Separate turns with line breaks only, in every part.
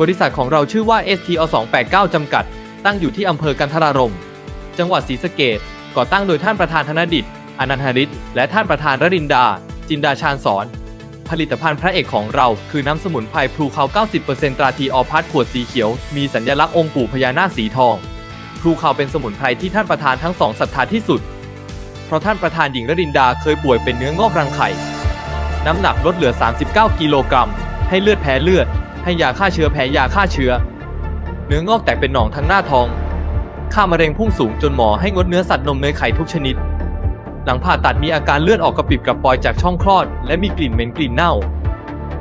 บริษัทของเราชื่อว่า STO 289 จำกัด ตั้งอยู่ที่อำเภอกันทรารม จังหวัดศรีสะเกษก่อตั้งโดยท่านประธานธนดิตอนันทริศและท่านประธานรรินดา จินดาชาญสอน ผลิตภัณฑ์พระเอกของเราคือน้ำสมุนไพรพลูเขา90%ตราทีออพัดขวดสีเขียว มีสัญลักษณ์องค์ปู่พญานาคสีทองพลูเขาเป็นสมุนไพรที่ท่านประธานทั้งสองศรัทธาที่สุด เพราะท่านประธานหญิงรรินดาเคยป่วยเป็นเนื้องอกรังไข่ น้ำหนักลดเหลือ 39 กิโลกรัม ให้เลือดแพ้เลือด ให้ยาฆ่าเชื้อแพ้ยาฆ่าเชื้อ เนื้องอกแตกเป็นหนองทั้งหน้าท้อง ค่ามะเร็งพุ่งสูงจนหมอให้งดเนื้อสัตว์นมเนยไข่ทุกชนิด หลังผ่าตัดมีอาการเลือดออกกระปิบกระปอยจากช่องคลอด และมีกลิ่นเหม็นกลิ่นเน่า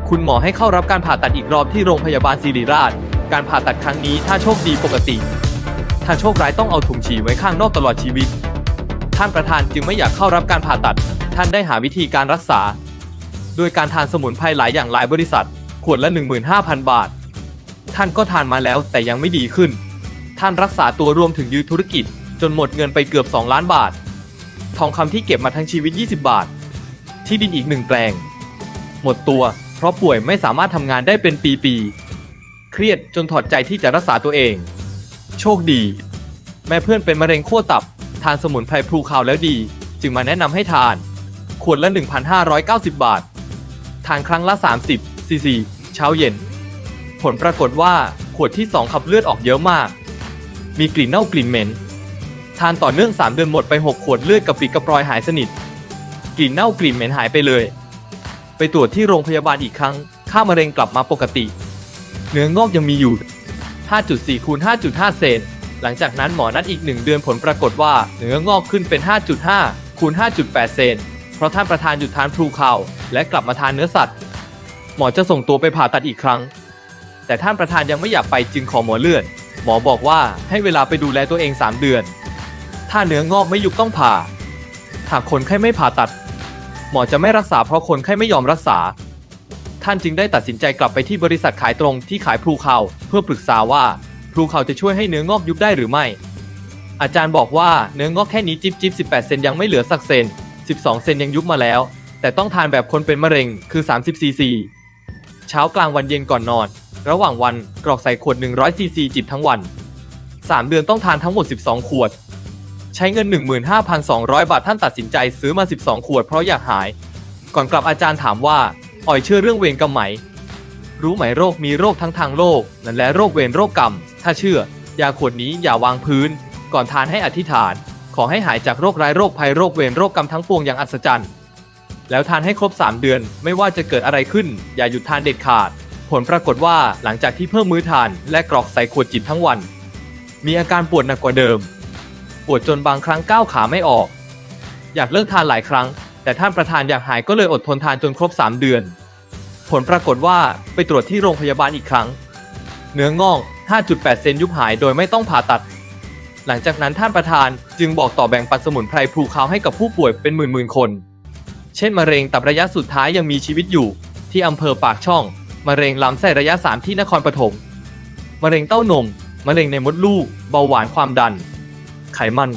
คุณหมอให้เข้ารับการผ่าตัดอีกรอบที่โรงพยาบาลศิริราช การผ่าตัดครั้งนี้ถ้าโชคดีปกติ ถ้าโชคร้ายต้องเอาถุงฉี่ไว้ข้างนอกตลอดชีวิต ท่านประธานจึงไม่อยากเข้ารับการผ่าตัด ท่านได้หาวิธีการรักษา โดยการทานสมุนไพรหลายอย่างหลายบริษัท ขวดละ 15,000 บาท ท่านก็ทานมาแล้วแต่ยังไม่ดีขึ้น ท่านรักษาตัวรวมถึงยืดธุรกิจ จนหมดเงินไปเกือบ 2 ล้านบาท ทองคำที่เก็บมาทั้งชีวิต 20 บาท ที่ดินอีกหนึ่งแปลง หมดตัว เพราะป่วยไม่สามารถทำงานได้เป็นปีๆ เครียดจนถอดใจที่จะรักษาตัวเอง โชคดี แม่เพื่อนเป็นมะเร็งขั้วตับ ทานสมุนไพรพลูคาวแล้วดี จึงมาแนะนำให้ทาน ขวดละ 1,590 บาท ทานครั้งละ 30 ซีซีเช้าเย็น ผลปรากฏว่าขวดที่ 2 ขับเลือดออกเยอะมาก มีกลิ่นเน่ากลิ่นเหม็น ทานต่อเนื่อง 3 เดือนหมดไป 6 ขวดเลือดกระปริกระปรอยหายสนิท กลิ่นเน่ากลิ่นเหม็นหายไปเลย ไปตรวจที่โรงพยาบาลอีกครั้ง ค่ามะเร็งกลับมาปกติ เนื้องอกยังมีอยู่ 5.4คูณ5.5 เซน หลังจากนั้นหมอนัดอีก 1 เดือนผลปรากฏว่าเนื้องอกขึ้นเป็น 5.5คูณ5.8 เซน เพราะท่านประธานหยุดทานพลูคาวและกลับมาทานเนื้อสัตว์ หมอจะส่งตัวไปผ่าตัดอีกครั้ง แต่ท่านประธานยังไม่อยากไปจึงขอหมอเลื่อน หมอบอกว่าให้เวลาไปดูแลตัวเอง 3 เดือน ถ้าเนื้องอกไม่ยุบต้องผ่า หากคนไข้ไม่ผ่าตัด หมอจะไม่รักษาเพราะคนไข้ไม่ยอมรักษา ท่านจึงได้ตัดสินใจกลับไปที่บริษัทขายตรงที่ขายพลูคาเพื่อปรึกษาว่าพลูคาจะช่วยให้เนื้องอกยุบได้หรือไม่ อาจารย์บอกว่าเนื้องอกแค่นี้จิบจิบ18 เซนยังไม่เหลือสักเซน 12 เซนยังยุบมาแล้ว แต่ต้องทานแบบคนเป็นมะเร็งคือ30ซีซี เช้ากลางวันเย็นก่อนนอน ระหว่างวันกรอกใส่ขวด 100ซีซีจิบทั้งวัน 3 เดือนต้องทานทั้งหมด 12 ขวด ใช้เงิน 15,200 บาทท่านตัดสินใจซื้อมา 12 ขวดเพราะอยากหาย ก่อนกลับอาจารย์ถามว่า อ่อยเชื่อเรื่องเวรกรรมไหม รู้ไหมโรคมีโรคทั้งทางโลกนั่นและโรคเวรโรคกรรม ถ้าเชื่อยาขวดนี้อย่าวางพื้น ก่อนทานให้อธิษฐาน ขอให้หายจากโรคร้ายโรคภัยโรคเวรโรคกรรมทั้งปวงอย่างอัศจรรย์ แล้วทานให้ครบ 3 เดือน ไม่ว่าจะเกิดอะไรขึ้น อย่าหยุดทานเด็ดขาด ผลปรากฏว่าหลังจากที่เพิ่มมื้อทานและกรอกใส่ขวดจิบทั้งวัน มีอาการปวดหนักกว่าเดิม ปวดจนบางครั้งก้าวขาไม่ออก อยากเลิกทานหลายครั้ง แต่ท่านประธานอยากหายก็เลยอดทนทานจนครบ 3 เดือน ผลปรากฏว่าไปตรวจที่โรงพยาบาลอีกครั้ง เนื้องอก 5.8 เซนยุบหายโดยไม่ต้องผ่าตัดหลังจากนั้นท่านประธานจึงบอกต่อแบ่งปันสมุนไพรพลูคาวให้กับผู้ป่วยเป็นหมื่นๆคน เช่นมะเร็งตับระยะสุดท้ายยังมีชีวิตอยู่ ที่อำเภอปากช่อง มะเร็งลำไส้ระยะ 3 ที่นครปฐม มะเร็งเต้านม มะเร็งในมดลูก เบาหวานความดัน ไขมัน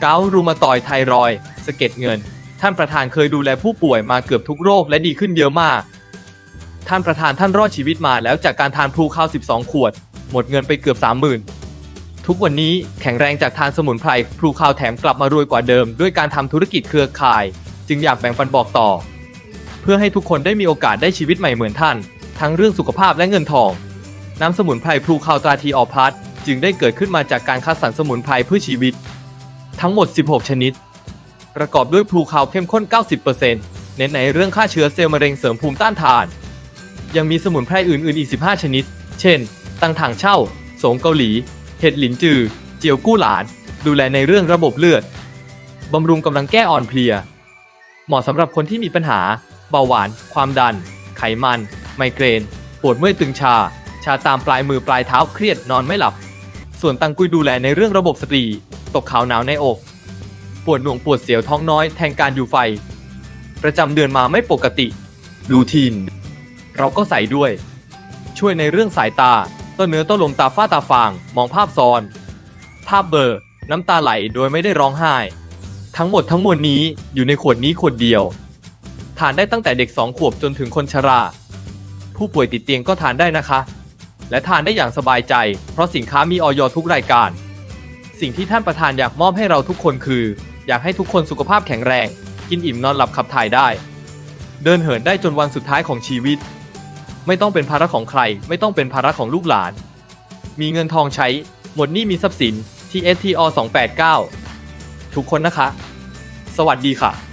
เการูมาตอยไทรอย สะเก็ดเงิน ท่านประธานเคยดูแลผู้ป่วยมาเกือบทุกโรคและดีขึ้นเยอะมาก ท่านประธานท่านรอดชีวิตมาแล้วจากการทานพลูข้าว 12 ขวด หมดเงินไปเกือบ 30,000ทุกวันนี้แข็งแรงจากทานสมุนไพรพลูข้าวแถมกลับมารวยกว่าเดิม ด้วยการทำธุรกิจเครือข่าย จึงอยากแบ่งปันบอกต่อ เพื่อให้ทุกคนได้มีโอกาสได้ชีวิตใหม่เหมือนท่าน ทั้งเรื่องสุขภาพและเงินทอง น้ำสมุนไพรพลูคาวตราทีออพัทจึงได้เกิดขึ้นมาจากการคัดสรรสมุนไพรเพื่อชีวิต ทั้งหมด 16 ชนิด ประกอบด้วยพลูคาวเข้มข้น 90%เน้นในเรื่องฆ่าเชื้อเซลล์มะเร็งเสริมภูมิต้านทาน ยังมีสมุนไพรอื่นๆอีก 15 ชนิด เช่น ตังถังเช่า สงเกาหลี เห็ดหลินจือ เจียวกู้หลาน ดูแลในเรื่องระบบเลือด บำรุงกำลังแก้อ่อนเพลีย เหมาะสำหรับคนที่มีปัญหา เบาหวาน ความดัน ไขมัน ไมเกรน ปวดเมื่อยตึงชา ชาตามปลายมือปลายเท้าเครียดนอนไม่หลับ ส่วนตังกุยดูแลในเรื่องระบบสตรี ตกขาวหนาวในอก ปวดหน่วงปวดเสียวท้องน้อยแทนการอยู่ไฟ ประจำเดือนมาไม่ปกติรูทีน เราก็ใส่ด้วย ช่วยในเรื่องสายตา ต้นเนื้อต้นลมตาฝ้าตาฟาง มองภาพซ้อน ภาพเบลอร์ น้ำตาไหลโดยไม่ได้ร้องไห้ ทั้งหมดทั้งมวลนี้อยู่ในขวดนี้ขวดเดียว ทานได้ตั้งแต่เด็ก2ขวบจนถึงคนชรา ผู้ป่วยติดเตียงก็ทานได้นะคะ และทานได้อย่างสบายใจ เพราะสินค้ามีออยทุกรายการ สิ่งที่ท่านประธานอยากมอบให้เราทุกคนคือ อยากให้ทุกคนสุขภาพแข็งแรง กินอิ่มนอนหลับขับถ่ายได้ เดินเหินได้จนวันสุดท้ายของชีวิต ไม่ต้องเป็นภาระของใคร ไม่ต้องเป็นภาระของลูกหลาน มีเงินทองใช้ หมดหนี้มีทรัพย์สินที่ STO 289 ทุกคนนะคะ สวัสดีค่ะ